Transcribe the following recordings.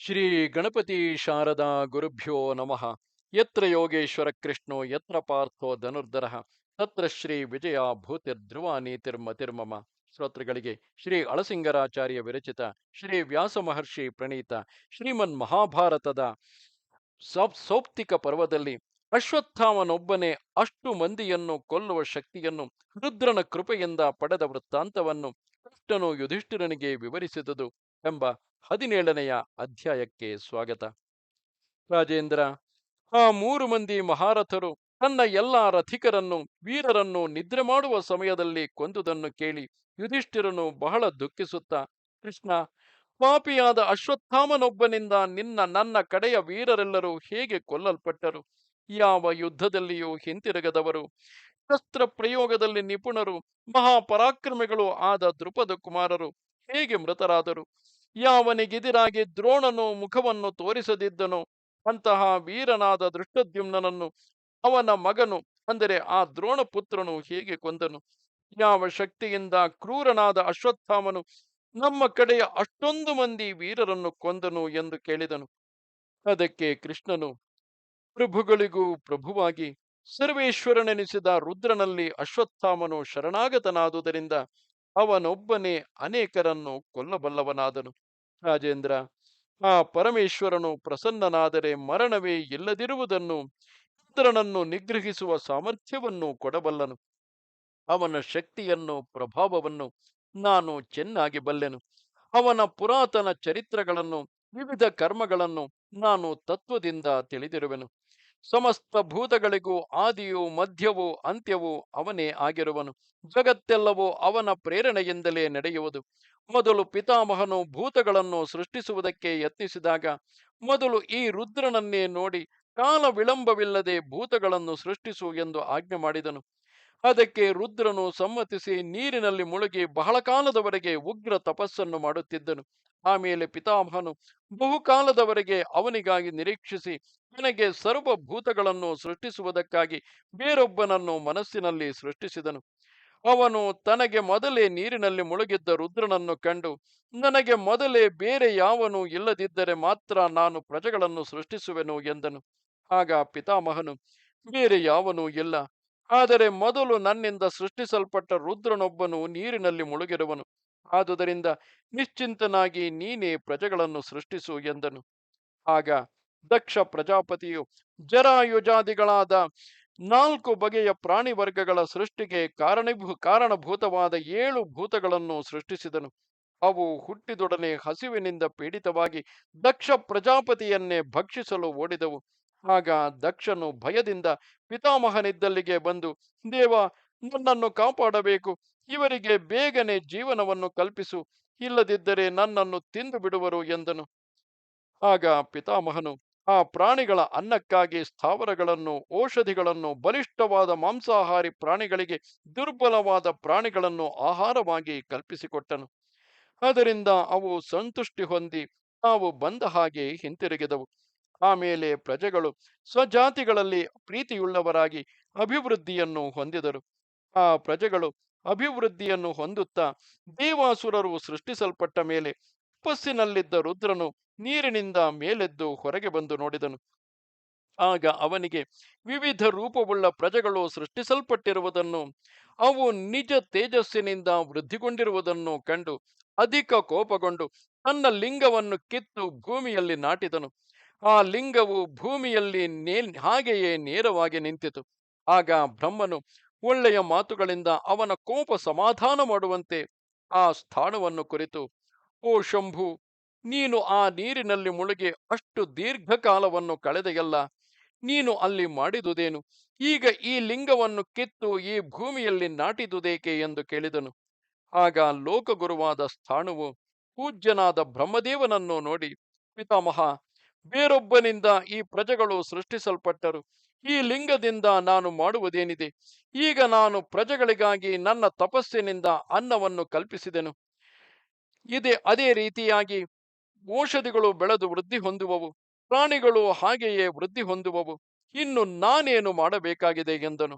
ಶ್ರೀ ಗಣಪತಿ ಶಾರದಾ ಗುರುಭ್ಯೋ ನಮಃ. ಯತ್ರ ಯೋಗೇಶ್ವರ ಕೃಷ್ಣೋ, ಯತ್ರ ಪಾರ್ಥೋ ಧನುರ್ಧರ, ತತ್ರ ಶ್ರೀ ವಿಜಯ ಭೂತಿರ್ಧ್ರುವ ನೀತಿರ್ಮತಿರ್ಮಮ ಶ್ರೋತೃಗಳಿಗೆ ಶ್ರೀ ಅಳಸಿಂಗರಾಚಾರ್ಯ ವಿರಚಿತ ಶ್ರೀ ವ್ಯಾಸ ಮಹರ್ಷಿ ಪ್ರಣೀತ ಶ್ರೀಮನ್ ಮಹಾಭಾರತದ ಸೌಪ್, ಸೌಪ್ತಿಕ ಪರ್ವದಲ್ಲಿ ಅಶ್ವತ್ಥಾಮನೊಬ್ಬನೇ ಅಷ್ಟು ಮಂದಿಯನ್ನು ಕೊಲ್ಲುವ ಶಕ್ತಿಯನ್ನು ರುದ್ರನ ಕೃಪೆಯಿಂದ ಪಡೆದ ವೃತ್ತಾಂತವನ್ನು ಕೃಷ್ಣನು ಯುಧಿಷ್ಠಿರನಿಗೆ ವಿವರಿಸಿದುದು. ಎಂಬ ಹದಿನೇಳನೆಯ ಅಧ್ಯಾಯಕ್ಕೆ ಸ್ವಾಗತ. ರಾಜೇಂದ್ರ, ಆ ಮೂರು ಮಂದಿ ಮಹಾರಥರು ತನ್ನ ಎಲ್ಲ ರಥಿಕರನ್ನು, ವೀರರನ್ನು ನಿದ್ರೆ ಮಾಡುವ ಸಮಯದಲ್ಲಿ ಕೊಂದುದನ್ನು ಕೇಳಿ ಯುಧಿಷ್ಠಿರನು ಬಹಳ ದುಃಖಿಸುತ್ತಾ, ಕೃಷ್ಣ, ಪಾಪಿಯಾದ ಅಶ್ವತ್ಥಾಮನೊಬ್ಬನಿಂದ ನಿನ್ನ ನನ್ನ ಕಡೆಯ ವೀರರೆಲ್ಲರೂ ಹೇಗೆ ಕೊಲ್ಲಲ್ಪಟ್ಟರು? ಯಾವ ಯುದ್ಧದಲ್ಲಿಯೂ ಹಿಂತಿರುಗದವರು. ಶಸ್ತ್ರ ಪ್ರಯೋಗದಲ್ಲಿ ನಿಪುಣರು, ಮಹಾಪರಾಕ್ರಮಿಗಳು ಆದ ದೃಪದ ಕುಮಾರರು ಹೇಗೆ ಮೃತರಾದರು? ಯಾವನಿಗೆದಿರಾಗಿ ದ್ರೋಣನು ಮುಖವನ್ನು ತೋರಿಸದಿದ್ದನು? ಅಂತಹ ವೀರನಾದ ದೃಷ್ಟದ್ಯುಮ್ನನನ್ನು ಅವನ ಮಗನು, ಅಂದರೆ ಆ ದ್ರೋಣ ಪುತ್ರನು ಹೇಗೆ ಕೊಂದನು? ಯಾವ ಶಕ್ತಿಯಿಂದ ಕ್ರೂರನಾದ ಅಶ್ವತ್ಥಾಮನು ನಮ್ಮ ಕಡೆಯ ಅಷ್ಟೊಂದು ಮಂದಿ ವೀರರನ್ನು ಕೊಂದನು ಎಂದು ಕೇಳಿದನು. ಅದಕ್ಕೆ ಕೃಷ್ಣನು, ಪ್ರಭುಗಳಿಗೂ ಪ್ರಭುವಾಗಿ ಸರ್ವೇಶ್ವರನೆನಿಸಿದ ರುದ್ರನಲ್ಲಿ ಅಶ್ವತ್ಥಾಮನು ಶರಣಾಗತನಾದುದರಿಂದ ಅವನೊಬ್ಬನೇ ಅನೇಕರನ್ನು ಕೊಲ್ಲಬಲ್ಲವನಾದನು. ರಾಜೇಂದ್ರ, ಆ ಪರಮೇಶ್ವರನು ಪ್ರಸನ್ನನಾದರೆ ಮರಣವೇ ಇಲ್ಲದಿರುವುದನ್ನು ಇಂದ್ರನನ್ನು ನಿಗ್ರಹಿಸುವ ಸಾಮರ್ಥ್ಯವನ್ನು ಕೊಡಬಲ್ಲನು. ಅವನ ಶಕ್ತಿಯನ್ನು ಪ್ರಭಾವವನ್ನು ನಾನು ಚೆನ್ನಾಗಿ ಬಲ್ಲೆನು. ಅವನ ಪುರಾತನ ಚರಿತ್ರಗಳನ್ನು, ವಿವಿಧ ಕರ್ಮಗಳನ್ನು ನಾನು ತತ್ವದಿಂದ ತಿಳಿದಿರುವೆನು. ಸಮಸ್ತ ಭೂತಗಳಿಗೂ ಆದಿಯು, ಮಧ್ಯವೂ, ಅಂತ್ಯವೂ ಅವನೇ ಆಗಿರುವನು. ಜಗತ್ತೆಲ್ಲವೂ ಅವನ ಪ್ರೇರಣೆಯಿಂದಲೇ ನಡೆಯುವುದು. ಮೊದಲು ಪಿತಾಮಹನು ಭೂತಗಳನ್ನು ಸೃಷ್ಟಿಸುವುದಕ್ಕೆ ಯತ್ನಿಸಿದಾಗ, ಮೊದಲು ಈ ರುದ್ರನನ್ನೇ ನೋಡಿ ಕಾಲ ವಿಳಂಬವಿಲ್ಲದೆ ಭೂತಗಳನ್ನು ಸೃಷ್ಟಿಸು ಎಂದು ಆಜ್ಞೆ ಮಾಡಿದನು. ಅದಕ್ಕೆ ರುದ್ರನು ಸಮ್ಮತಿಸಿ ನೀರಿನಲ್ಲಿ ಮುಳುಗಿ ಬಹಳ ಕಾಲದವರೆಗೆ ಉಗ್ರ ತಪಸ್ಸನ್ನು ಮಾಡುತ್ತಿದ್ದನು. ಆಮೇಲೆ ಪಿತಾಮಹನು ಬಹುಕಾಲದವರೆಗೆ ಅವನಿಗಾಗಿ ನಿರೀಕ್ಷಿಸಿ ನನಗೆ ಸರ್ವಭೂತಗಳನ್ನು ಸೃಷ್ಟಿಸುವುದಕ್ಕಾಗಿ ಬೇರೊಬ್ಬನನ್ನು ಮನಸ್ಸಿನಲ್ಲಿ ಸೃಷ್ಟಿಸಿದನು. ಅವನು ತನಗೆ ಮೊದಲೇ ನೀರಿನಲ್ಲಿ ಮುಳುಗಿದ್ದ ರುದ್ರನನ್ನು ಕಂಡು, ನನಗೆ ಮೊದಲೇ ಬೇರೆ ಯಾವನು ಇಲ್ಲದಿದ್ದರೆ ಮಾತ್ರ ನಾನು ಪ್ರಜೆಗಳನ್ನು ಸೃಷ್ಟಿಸುವೆನು ಎಂದನು. ಆಗ ಪಿತಾಮಹನು, ಬೇರೆ ಯಾವನೂ ಇಲ್ಲ. ಆದರೆ ಮೊದಲು ನನ್ನಿಂದ ಸೃಷ್ಟಿಸಲ್ಪಟ್ಟ ರುದ್ರನೊಬ್ಬನು ನೀರಿನಲ್ಲಿ ಮುಳುಗಿರುವನು. ಆದುದರಿಂದ ನಿಶ್ಚಿಂತನಾಗಿ ನೀನೇ ಪ್ರಜೆಗಳನ್ನು ಸೃಷ್ಟಿಸು ಎಂದನು. ಆಗ ದಕ್ಷ ಪ್ರಜಾಪತಿಯು ಜರಾಯುಜಾದಿಗಳಾದ ನಾಲ್ಕು ಬಗೆಯ ಪ್ರಾಣಿ ವರ್ಗಗಳ ಸೃಷ್ಟಿಗೆ ಕಾರಣಭೂ, ಕಾರಣಭೂತವಾದ ಏಳು ಭೂತಗಳನ್ನು ಸೃಷ್ಟಿಸಿದನು. ಅವು ಹುಟ್ಟಿದೊಡನೆ ಹಸಿವಿನಿಂದ ಪೀಡಿತವಾಗಿ ದಕ್ಷ ಪ್ರಜಾಪತಿಯನ್ನೇ ಭಕ್ಷಿಸಲು ಓಡಿದವು. ಆಗ ದಕ್ಷನು ಭಯದಿಂದ ಪಿತಾಮಹನಿದ್ದಲ್ಲಿಗೆ ಬಂದು, ದೇವ ನನ್ನನ್ನು ಕಾಪಾಡಬೇಕು. ಇವರಿಗೆ ಬೇಗನೆ ಜೀವನವನ್ನು ಕಲ್ಪಿಸು. ಇಲ್ಲದಿದ್ದರೆ ನನ್ನನ್ನು ತಿಂದು ಬಿಡುವರು ಎಂದನು. ಆಗ ಪಿತಾಮಹನು, ಆ ಪ್ರಾಣಿಗಳ ಅನ್ನಕ್ಕಾಗಿ ಸ್ಥಾವರಗಳನ್ನು, ಔಷಧಿಗಳನ್ನು, ಬಲಿಷ್ಠವಾದ ಮಾಂಸಾಹಾರಿ ಪ್ರಾಣಿಗಳಿಗೆ ದುರ್ಬಲವಾದ ಪ್ರಾಣಿಗಳನ್ನು ಆಹಾರವಾಗಿ ಕಲ್ಪಿಸಿಕೊಟ್ಟನು. ಅದರಿಂದ ಅವು ಸಂತುಷ್ಟಿ ಹೊಂದಿ ತಾವು ಬಂದ ಹಾಗೆ ಹಿಂತಿರುಗಿದವು. ಆಮೇಲೆ ಪ್ರಜೆಗಳು ಸ್ವಜಾತಿಗಳಲ್ಲಿ ಪ್ರೀತಿಯುಳ್ಳವರಾಗಿ ಅಭಿವೃದ್ಧಿಯನ್ನು ಹೊಂದಿದರು. ಆ ಪ್ರಜೆಗಳು ಅಭಿವೃದ್ಧಿಯನ್ನು ಹೊಂದುತ್ತಾ ದೇವಾಸುರರು ಸೃಷ್ಟಿಸಲ್ಪಟ್ಟ ಮೇಲೆ ತಪಸ್ಸಿನಲ್ಲಿದ್ದ ರುದ್ರನು ನೀರಿನಿಂದ ಮೇಲೆದ್ದು ಹೊರಗೆ ಬಂದು ನೋಡಿದನು. ಆಗ ಅವನಿಗೆ ವಿವಿಧ ರೂಪವುಳ್ಳ ಪ್ರಜೆಗಳು ಸೃಷ್ಟಿಸಲ್ಪಟ್ಟಿರುವುದನ್ನು, ಅವು ನಿಜ ತೇಜಸ್ಸಿನಿಂದ ವೃದ್ಧಿಗೊಂಡಿರುವುದನ್ನು ಕಂಡು ಅಧಿಕ ಕೋಪಗೊಂಡು ತನ್ನ ಲಿಂಗವನ್ನು ಕಿತ್ತು ಭೂಮಿಯಲ್ಲಿ ನಾಟಿದನು. ಆ ಲಿಂಗವು ಭೂಮಿಯಲ್ಲಿ ನೇ, ಹಾಗೆಯೇ ನೇರವಾಗಿ ನಿಂತಿತು. ಆಗ ಬ್ರಹ್ಮನು ಒಳ್ಳೆಯ ಮಾತುಗಳಿಂದ ಅವನ ಕೋಪ ಸಮಾಧಾನ ಮಾಡುವಂತೆ ಆ ಸ್ಥಾನವನ್ನು ಕುರಿತು, ಓ ಶಂಭು, ನೀನು ಆ ನೀರಿನಲ್ಲಿ ಮುಳುಗಿ ಅಷ್ಟು ದೀರ್ಘಕಾಲವನ್ನು ಕಳೆದೆಯಲ್ಲ, ನೀನು ಅಲ್ಲಿ ಮಾಡಿದುದೇನು? ಈಗ ಈ ಲಿಂಗವನ್ನು ಕಿತ್ತು ಈ ಭೂಮಿಯಲ್ಲಿ ನಾಟಿದುದೇಕೆ? ಎಂದು ಕೇಳಿದನು. ಆಗ ಲೋಕಗುರುವಾದ ಸ್ಥಾನವು ಪೂಜ್ಯನಾದ ಬ್ರಹ್ಮದೇವನನ್ನು ನೋಡಿ, ಪಿತಾಮಹ, ಬೇರೊಬ್ಬನಿಂದ ಈ ಪ್ರಜೆಗಳು ಸೃಷ್ಟಿಸಲ್ಪಟ್ಟರು. ಈ ಲಿಂಗದಿಂದ ನಾನು ಮಾಡುವುದೇನಿದೆ? ಈಗ ನಾನು ಪ್ರಜೆಗಳಿಗಾಗಿ ನನ್ನ ತಪಸ್ಸಿನಿಂದ ಅನ್ನವನ್ನು ಕಲ್ಪಿಸಿದೆನು. ಇದೇ, ಅದೇ ರೀತಿಯಾಗಿ ಔಷಧಿಗಳು ಬೆಳೆದು ವೃದ್ಧಿ ಹೊಂದುವವು, ಪ್ರಾಣಿಗಳು ಹಾಗೆಯೇ ವೃದ್ಧಿ ಹೊಂದುವವು, ಇನ್ನು ನಾನೇನು ಮಾಡಬೇಕಾಗಿದೆ ಎಂದನು.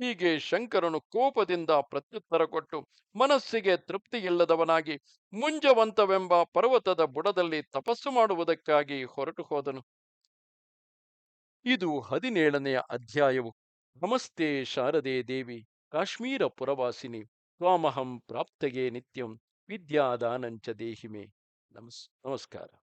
ಹೀಗೆ ಶಂಕರನು ಕೋಪದಿಂದ ಪ್ರತ್ಯುತ್ತರ ಕೊಟ್ಟು, ಮನಸ್ಸಿಗೆ ತೃಪ್ತಿಯಿಲ್ಲದವನಾಗಿ, ಮುಂಜವಂತವೆಂಬ ಪರ್ವತದ ಬುಡದಲ್ಲಿ ತಪಸ್ಸು ಮಾಡುವುದಕ್ಕಾಗಿ ಹೊರಟು ಹೋದನು. ಇದು ಹದಿನೇಳನೆಯ ಅಧ್ಯಾಯವು. ನಮಸ್ತೆ ಶಾರದೆ ದೇವಿ, ಕಾಶ್ಮೀರ ಪುರವಾಸಿನಿ, ತ್ವಾಮಹಂ ಪ್ರಾಪ್ತಗೆ ನಿತ್ಯಂ ವಿದ್ಯಾದಾನಂಚ ದೇಹಿಮೆ. ನಮಸ್, ನಮಸ್ಕಾರ.